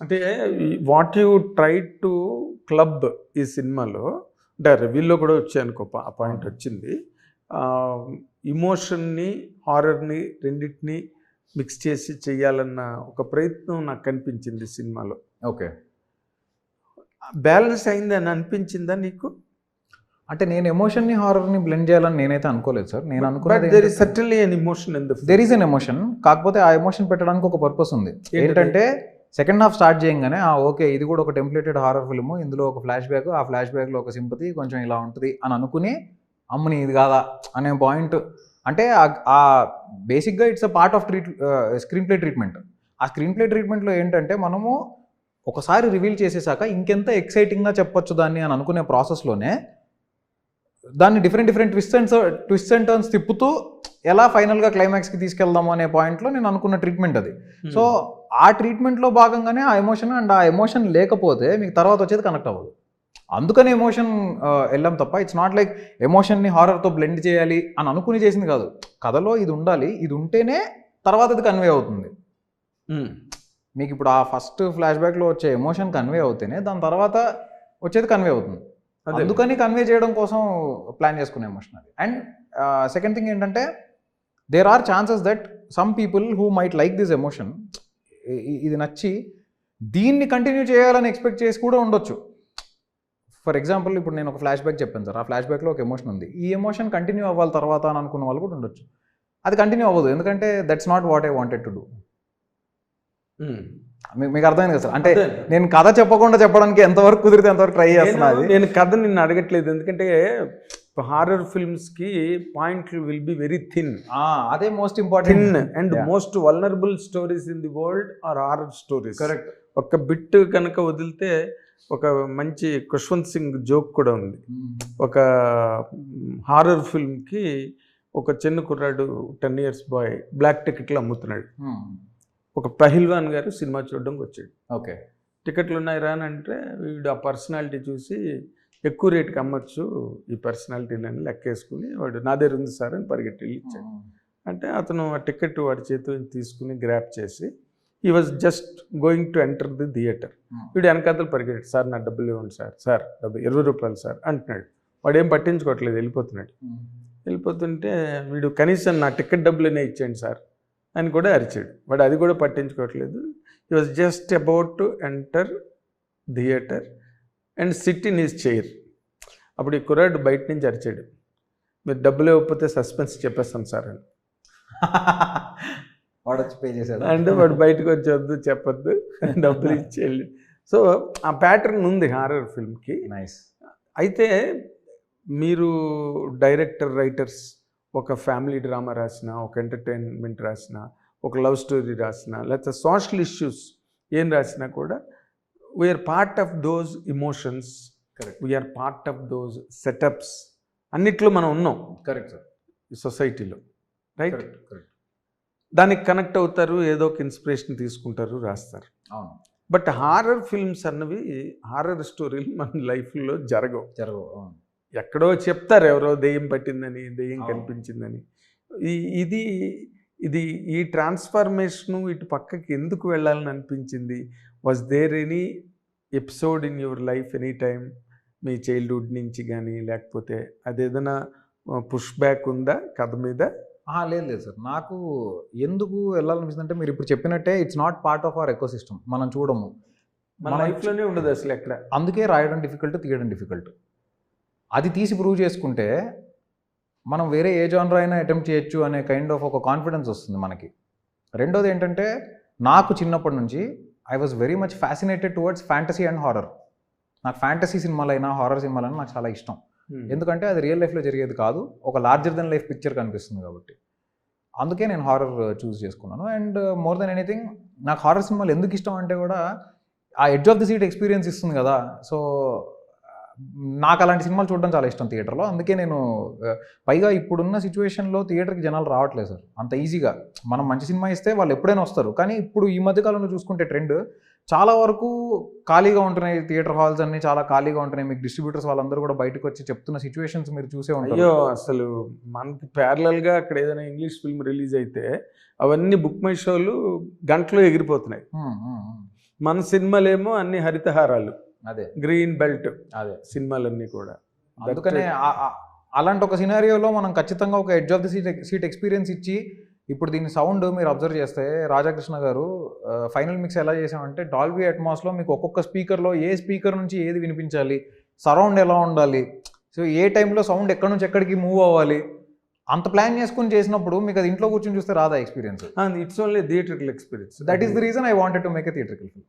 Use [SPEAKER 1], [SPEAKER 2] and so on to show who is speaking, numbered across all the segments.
[SPEAKER 1] అంటే what you try to club ఈ సినిమాలో అంటే రివ్యూలో కూడా వచ్చాయి అనుకో ఆ పాయింట్ వచ్చింది. ఇమోషన్ని హారర్ని రెండింటిని మిక్స్ చేసి చేయాలన్న ఒక ప్రయత్నం నాకు కనిపించింది సినిమాలో.
[SPEAKER 2] ఓకే.
[SPEAKER 1] బ్యాలెన్స్ అయింది అని అనిపించిందా నీకు?
[SPEAKER 2] అంటే నేను ఎమోషన్ని హారర్ని బ్లెండ్ చేయాలని నేనైతే అనుకోలేదు సార్. నేను
[SPEAKER 1] బట్
[SPEAKER 2] అనుకున్నది
[SPEAKER 1] there is certainly an emotion in the
[SPEAKER 2] there is an emotion కాకపోతే ఆ ఎమోషన్ పెట్టడానికి ఒక పర్పస్ ఉంది? ఏంటంటే సెకండ్ హాఫ్ స్టార్ట్ చేయగానే ఆ ఓకే ఇది కూడా ఒక టెంప్లేటెడ్ హారర్ ఫిల్మ్. ఇందులో ఒక ఫ్లాష్ బ్యాక్ ఆ ఫ్లాష్ బ్యాక్లో ఒక సింపతి కొంచెం ఇలా ఉంటుంది అని అనుకుని అమ్మని ఇది కాదా? అనే పాయింట్. అంటే ఆ- ఆ బేసిక్గా it's a part of treat screenplay treatment. ఆ స్క్రీన్ ప్లే ట్రీట్మెంట్లో ఏంటంటే మనము ఒకసారి రివీల్ చేసేసాక ఇంకెంత ఎక్సైటింగ్గా చెప్పొచ్చు దాన్ని అని అనుకునే ప్రాసెస్లోనే దాన్ని different different twist and twist and turns తిప్పుతూ ఎలా ఫైనల్గా క్లైమాక్స్కి తీసుకెళ్దాము అనే పాయింట్లో నేను అనుకున్న ట్రీట్మెంట్ అది. సో ఆ ట్రీట్మెంట్లో భాగంగానే ఆ ఎమోషన్ అండ్ ఆ ఎమోషన్ లేకపోతే మీకు తర్వాత వచ్చేది కనెక్ట్ అవ్వదు. అందుకని ఎమోషన్ వెళ్ళాం తప్ప ఇట్స్ నాట్ లైక్ ఎమోషన్ని హారర్తో బ్లెండ్ చేయాలి అని అనుకుని చేసింది కాదు. కథలో ఇది ఉండాలి ఇది ఉంటేనే తర్వాత అది కన్వే అవుతుంది. మీకు ఇప్పుడు ఆ ఫస్ట్ ఫ్లాష్ బ్యాక్లో వచ్చే ఎమోషన్ కన్వే అవుతేనే దాని తర్వాత వచ్చేది కన్వే అవుతుంది.
[SPEAKER 1] అదే.
[SPEAKER 2] అందుకని కన్వే చేయడం కోసం ప్లాన్ చేసుకునే ఎమోషన్ అది. అండ్ సెకండ్ థింగ్ ఏంటంటే there are chances that some people who might like this emotion ఇది నచ్చి దీన్ని కంటిన్యూ చేయాలని ఎక్స్పెక్ట్ చేసి కూడా ఉండొచ్చు. ఫర్ ఎగ్జాంపుల్ ఇప్పుడు నేను ఒక ఫ్లాష్ బ్యాక్ చెప్పాను సార్. ఆ ఫ్లాష్ బ్యాక్లో ఒక ఎమోషన్ ఉంది. ఈ ఎమోషన్ కంటిన్యూ అవ్వాలి తర్వాత అని అనుకున్న వాళ్ళు కూడా ఉండొచ్చు. అది కంటిన్యూ అవ్వదు. ఎందుకంటే that's not what I wanted to do. మీకు అర్థమైంది కదా సార్? అంటే. నేను కథ చెప్పకుండా చెప్పడానికి ఎంతవరకు కుదిరితే ఎంతవరకు ట్రై చేస్తున్నా
[SPEAKER 1] నేను కథ నిన్ను అడగట్లేదు. ఎందుకంటే హారర్ ఫిల్మ్స్కి పాయింట్లు విల్ బి వెరీ థిన్
[SPEAKER 2] అదే most
[SPEAKER 1] thin
[SPEAKER 2] important
[SPEAKER 1] and
[SPEAKER 2] Yeah.
[SPEAKER 1] Most vulnerable stories in the world are horror stories
[SPEAKER 2] correct
[SPEAKER 1] ఒక బిట్ కనుక వదిలితే ఒక మంచి ఖుష్వంత్ సింగ్ జోక్ కూడా ఉంది. ఒక హారర్ ఫిల్మ్కి ఒక చిన్న కుర్రాడు టెన్ ఇయర్స్ బాయ్ బ్లాక్ టికెట్లు అమ్ముతున్నాడు. ఒక పహిల్వాన్ గారు సినిమా చూడడానికి వచ్చాడు.
[SPEAKER 2] ఓకే
[SPEAKER 1] టికెట్లు ఉన్నాయి రా అని అంటే వీడు ఆ పర్సనాలిటీ చూసి ఎక్కువ రేటుకి అమ్మచ్చు ఈ పర్సనాలిటీని లెక్కేసుకుని వాడు నా దగ్గర ఉంది సార్ అని పరిగెట్టి ఇచ్చాడు. అంటే అతను ఆ టికెట్ వాడి చేతిలో తీసుకుని గ్రాప్ చేసి he was just going to enter the theatre వీడు వెనకాతలు పరిగెట్టి సార్ నా డబ్బులు ఇవ్వండి సార్. సార్ డబ్బు ఇరవై రూపాయలు సార్ అంటున్నాడు. వాడు ఏం పట్టించుకోవట్లేదు వెళ్ళిపోతున్నాడు. వెళ్ళిపోతుంటే వీడు కనీసం నా టికెట్ డబ్బులనే ఇచ్చేయండి సార్ అని కూడా అరిచాడు. వాడు అది కూడా పట్టించుకోవట్లేదు. He was just about to enter theatre and sit in his chair. అప్పుడు ఈ కుర్రాడు బయట నుంచి అరిచాడు. మీరు డబ్బులు ఇవ్వకపోతే సస్పెన్స్ చెప్పేస్తాం సార్ అని.
[SPEAKER 2] వాడు వచ్చి పే చేశాడు.
[SPEAKER 1] అంటే వాడు బయటకు వచ్చొద్దు చెప్పొద్దు డబ్బులు ఇచ్చేయాలి సో ఆ ప్యాటర్న్ ఉంది హారర్ ఫిల్మ్కి
[SPEAKER 2] నైస్
[SPEAKER 1] అయితే మీరు డైరెక్టర్ రైటర్స్ ఒక ఫ్యామిలీ డ్రామా రాసిన ఒక ఎంటర్టైన్మెంట్ రాసిన ఒక లవ్ స్టోరీ రాసిన లేకపోతే సోషల్ ఇష్యూస్ ఏం రాసినా కూడా we are part of those emotions
[SPEAKER 2] correct
[SPEAKER 1] we are part of those setups అన్నిట్లో మనం ఉన్నాం.
[SPEAKER 2] కరెక్ట్ సార్
[SPEAKER 1] ఈ సొసైటీలో రైట్
[SPEAKER 2] కరెక్ట్
[SPEAKER 1] దానికి కనెక్ట్ అవుతారు ఏదో ఒక ఇన్స్పిరేషన్ తీసుకుంటారు రాస్తారు.
[SPEAKER 2] అవును.
[SPEAKER 1] బట్ హారర్ ఫిల్మ్స్ అన్నవి హారర్ స్టోరీలు మన లైఫ్లో జరగవు.
[SPEAKER 2] జరగవు
[SPEAKER 1] ఎక్కడో చెప్తారు ఎవరో దెయ్యం పట్టిందని దెయ్యం. కనిపించిందని. ఇది ఇది ఈ ట్రాన్స్ఫర్మేషను ఇటు పక్కకి ఎందుకు వెళ్ళాలని అనిపించింది? Was there any episode in your life any time me childhood నుంచి కానీ లేకపోతే అదేదైనా పుష్ బ్యాక్ ఉందా కథ మీద?
[SPEAKER 2] లేదు లేదు సార్. నాకు ఎందుకు వెళ్ళాలనిపిస్తుంది అంటే మీరు ఇప్పుడు చెప్పినట్టే it's not part of our ecosystem మనం చూడము.
[SPEAKER 1] మన
[SPEAKER 2] మనం-
[SPEAKER 1] లైఫ్లోనే ఉండదు అసలు ఎక్కడ?
[SPEAKER 2] అందుకే రాయడం డిఫికల్ట్ తీయడం డిఫికల్ట్ అది తీసి ప్రూవ్ చేసుకుంటే మనం వేరే ఏ జానర్ అయినా అటెంప్ట్ చేయొచ్చు అనే కైండ్ ఆఫ్ ఒక కాన్ఫిడెన్స్ వస్తుంది మనకి. రెండోది ఏంటంటే నాకు చిన్నప్పటి నుంచి I was very much fascinated towards fantasy and horror నాకు ఫ్యాంటసీ సినిమాలైనా హారర్ సినిమాలైనా నాకు చాలా ఇష్టం. ఎందుకంటే అది రియల్ లైఫ్లో జరిగేది కాదు ఒక లార్జర్ దెన్ లైఫ్ పిక్చర్ కనిపిస్తుంది కాబట్టి. అందుకే నేను హారర్ చూస్ చేసుకున్నాను. అండ్ మోర్ దెన్ ఎనీథింగ్ నాకు హారర్ సినిమాలు ఎందుకు ఇష్టం అంటే కూడా ఆ edge of the seat experience ఇస్తుంది కదా. సో నాకు అలాంటి సినిమాలు చూడడం చాలా ఇష్టం థియేటర్లో. అందుకే నేను పైగా ఇప్పుడున్న సిచ్యువేషన్లో థియేటర్కి జనాలు రావట్లేదు సార్. అంత ఈజీగా. మనం మంచి సినిమా ఇస్తే వాళ్ళు ఎప్పుడైనా వస్తారు. కానీ ఇప్పుడు ఈ మధ్య కాలంలో చూసుకుంటే ట్రెండ్ చాలా వరకు ఖాళీగా ఉంటున్నాయి థియేటర్ హాల్స్ అన్ని చాలా ఖాళీగా ఉంటున్నాయి. మీకు డిస్ట్రిబ్యూటర్స్ వాళ్ళందరూ కూడా బయటకు వచ్చి చెప్తున్న సిచ్యువేషన్స్ మీరు చూసే ఉంటారు.
[SPEAKER 1] అయ్యో అసలు మనకి ప్యారలల్గా అక్కడ ఏదైనా ఇంగ్లీష్ ఫిల్మ్ రిలీజ్ అయితే అవన్నీ బుక్ మై షోలు గంటలో ఎగిరిపోతున్నాయి. మన సినిమాలేమో అన్ని హరితహారాలు.
[SPEAKER 2] అదే.
[SPEAKER 1] గ్రీన్ బెల్ట్
[SPEAKER 2] అదే.
[SPEAKER 1] సినిమాలన్నీ కూడా.
[SPEAKER 2] అందుకనే అలాంటి ఒక సినారియోలో మనం ఖచ్చితంగా ఒక edge of the seat seat experience ఇచ్చి ఇప్పుడు దీని సౌండ్ మీరు అబ్జర్వ్ చేస్తే రాధాకృష్ణ గారు ఫైనల్ మిక్స్ ఎలా చేసామంటే డాల్బీ అట్మాస్లో మీకు ఒక్కొక్క స్పీకర్లో ఏ స్పీకర్ నుంచి ఏది వినిపించాలి సరౌండ్ ఎలా ఉండాలి సో ఏ టైంలో సౌండ్ ఎక్కడి నుంచి ఎక్కడికి మూవ్ అవ్వాలి అంత ప్లాన్ చేసుకుని చేసినప్పుడు మీకు అది ఇంట్లో కూర్చొని చూస్తే రాదా experience
[SPEAKER 1] it's only theatrical experience
[SPEAKER 2] that is the reason I wanted to make a theatrical film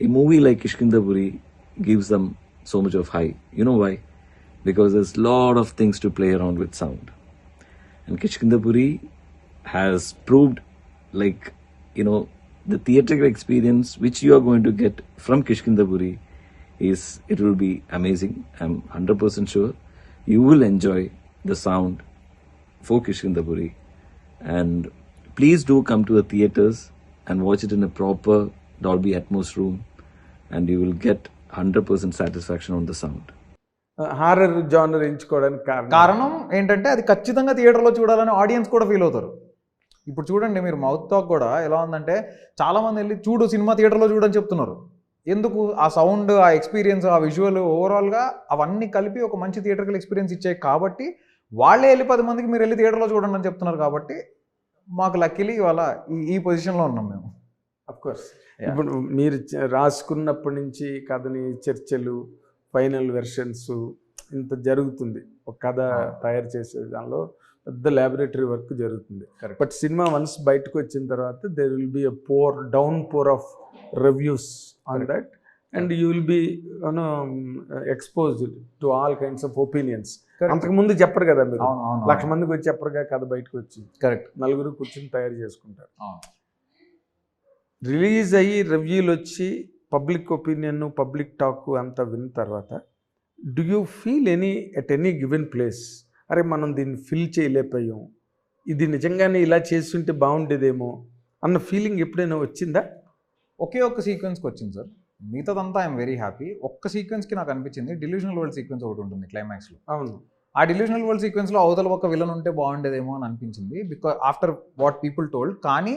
[SPEAKER 3] a movie like Kishkindapuri gives them so much of high. You know why? Because there's a lot of things to play around with sound. And Kishkindapuri has proved like, you know, the theatrical experience which you are going to get from Kishkindapuri is, it will be amazing. I'm 100% sure you will enjoy the sound for Kishkindapuri. And please do come to the theaters and watch it in a proper Dolby Atmos room, and you will get 100% satisfaction on the sound.
[SPEAKER 1] Horror genre ఎంచుకోవడానికి కారణం?
[SPEAKER 2] కారణం ఏంటంటే అది ఖచ్చితంగా థియేటర్లో చూడాలని audience కూడా feel అవుతారు. ఇప్పుడు చూడండి మీరు మౌత్ టాక్ కూడా ఎలా ఉందంటే చాలామంది వెళ్ళి చూడు సినిమా థియేటర్లో చూడని చెప్తున్నారు. ఎందుకు? ఆ సౌండ్ ఆ ఎక్స్పీరియన్స్ ఆ విజువల్ ఓవరాల్గా అవన్నీ కలిపి ఒక మంచి థియేటర్కల్ ఎక్స్పీరియన్స్ ఇచ్చాయి కాబట్టి వాళ్ళే వెళ్ళి పది మందికి మీరు వెళ్ళి థియేటర్లో చూడండి అని చెప్తున్నారు కాబట్టి మాకు లక్కీలీ ఇవాళ ఈ ఈ పొజిషన్లో ఉన్నాం మేము.
[SPEAKER 1] కోర్స్. ఇప్పుడు మీరు రాసుకున్నప్పటి నుంచి కథని చర్చలు ఫైనల్ వెర్షన్స్ ఇంత జరుగుతుంది. ఒక కథ. తయారు చేసే దానిలో పెద్ద ల్యాబొరేటరీ వర్క్ జరుగుతుంది. బట్ సినిమా వన్స్ బయటకు వచ్చిన తర్వాత there will be pour down pour of reviews on. That and you will be you know exposed to all kinds of opinions అంతకు ముందు చెప్పరు కదా మీరు. లక్ష మందికి వచ్చి చెప్పరుగా కథ బయటకు వచ్చి.
[SPEAKER 2] కరెక్ట్
[SPEAKER 1] నలుగురు కూర్చొని తయారు చేసుకుంటారు. రిలీజ్ అయ్యి రివ్యూలు వచ్చి పబ్లిక్ ఒపీనియన్ పబ్లిక్ టాక్ అంతా విన్న తర్వాత do you feel any at any given place అరే మనం దీన్ని ఫిల్ చేయలేకపోయాం. ఇది నిజంగానే ఇలా చేస్తుంటే బాగుండేదేమో అన్న ఫీలింగ్ ఎప్పుడైనా వచ్చిందా?
[SPEAKER 2] ఒకే ఒక్క సీక్వెన్స్కి వచ్చింది సార్. మిగతాదంతా ఐఎమ్ వెరీ హ్యాపీ. ఒక్క సీక్వెన్స్కి నాకు అనిపించింది డిల్యూషనల్ వరల్డ్ సీక్వెన్స్ ఒకటి ఉంటుంది క్లైమాక్స్లో
[SPEAKER 1] అవును.
[SPEAKER 2] ఆ డిల్యూషనల్ వరల్డ్ సీక్వెన్స్లో అవతల ఒక విలన్ ఉంటే బాగుండేదేమో అని అనిపించింది. Because after what people told కానీ